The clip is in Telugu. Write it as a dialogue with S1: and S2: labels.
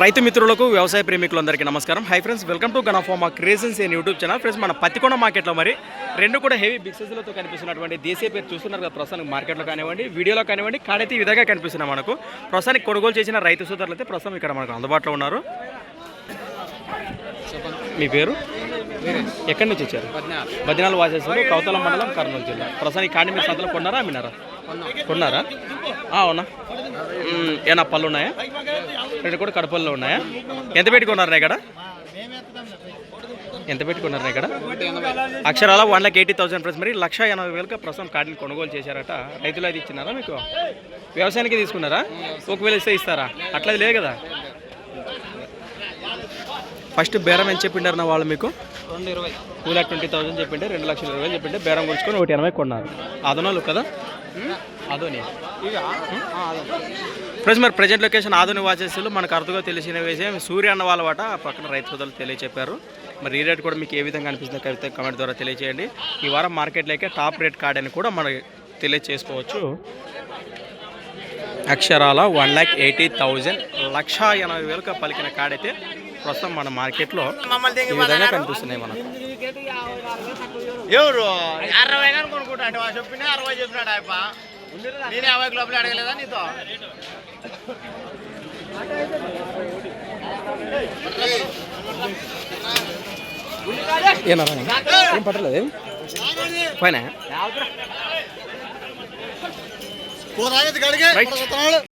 S1: రైతు మిత్రులకు వ్యవసాయ ప్రేమికులందరికీ నమస్కారం. హై ఫ్రెండ్స్ వెల్కమ్ టు గనాఫామా క్రేజన్స్ అని యూట్యూబ్ ఛానల్ ఫ్రెండ్స్ మన పత్తికొండ మార్కెట్లో మరి రెండు కూడా హెవీ బిగ్ సైజులతో కనిపిస్తున్నటువంటి దేశీయ పేరు చూస్తున్నారు కదా ప్రస్తుతానికి మార్కెట్లో కానివ్వండి వీడియోలో కానివ్వండి కాడైతే ఈ విధంగా కనిపిస్తున్నాయి మనకు. ప్రస్తుతానికి కొనుగోలు చేసిన రైతు సోదరులు అయితే ప్రస్తుతం ఇక్కడ మనకు అందుబాటులో ఉన్నారు. మీ పేరు? ఎక్కడి నుంచి వచ్చారు? బద్నాలు వాసేశ్వరు కౌతల మండలం కర్నూలు జిల్లా. ప్రస్తుతానికి కాడి మీరు సంతలో కొన్నారా అమ్మినారా? కొన్నారా? అవునా? ఏనా పళ్ళు ఉన్నాయా? రెండు కూడా కడపల్లో ఉన్నాయా? ఎంత పెట్టుకున్నారు ఇక్కడ? ఎంత పెట్టుకున్నారు ఇక్కడ? అక్షరాల one lakh eighty thousand plus మరి లక్ష ఎనభై వేలకు ప్రస్తుతం కార్డుని కొనుగోలు చేశారట. రైతులు అయితే ఇచ్చినారా మీకు? వ్యవసాయానికి తీసుకున్నారా? ఒకవేళ ఇస్తే ఇస్తారా? అట్లా లేదు కదా? ఫస్ట్ బేరం ఎంత చెప్పిండారు నా వాళ్ళు మీకు?
S2: రెండు ఇరవై.
S1: టూ ల్యాక్ ట్వంటీ థౌసండ్ చెప్పింటే రెండు లక్షల ఇరవై వేలు చెప్పింటే బేరం కొలుచుకొని ఒకటి ఎనభై కొన్నారు. అదనోళ్ళు కదా? అదోని.
S2: ఇక
S1: ఫ్రెండ్స్ మరి ప్రజెంట్ లొకేషన్ ఆధునిక వాచెస్లు మనకు అర్థంగా తెలిసిన విషయం సూర్య అన్న వాళ్ళ వాట పక్కన రైతు సోదరులు తెలియచెప్పారు. మరి ఈ రేట్ కూడా మీకు ఏ విధంగా అనిపిస్తుందో కవిత కమెంట్ ద్వారా తెలియచేయండి. ఈ వారం మార్కెట్లోకి టాప్ రేట్ కార్డ్ అని కూడా మనం తెలియచేసుకోవచ్చు. అక్షరాల వన్ ల్యాక్ ఎయిటీ థౌజండ్ లక్ష ఎనభై వేలకు పలికిన కార్డ్ అయితే ప్రస్తుతం మన మార్కెట్లో ఈ విధంగా కనిపిస్తున్నాయి మనకు.
S2: ఎవరు అరవై కానీ చెప్పిన అరవై చెప్పినాడు ఆయప్ప. నేను యాభై లోపల అడగలేదా నీతో?
S1: ఏనా ఏం పట్టలేదు పైన.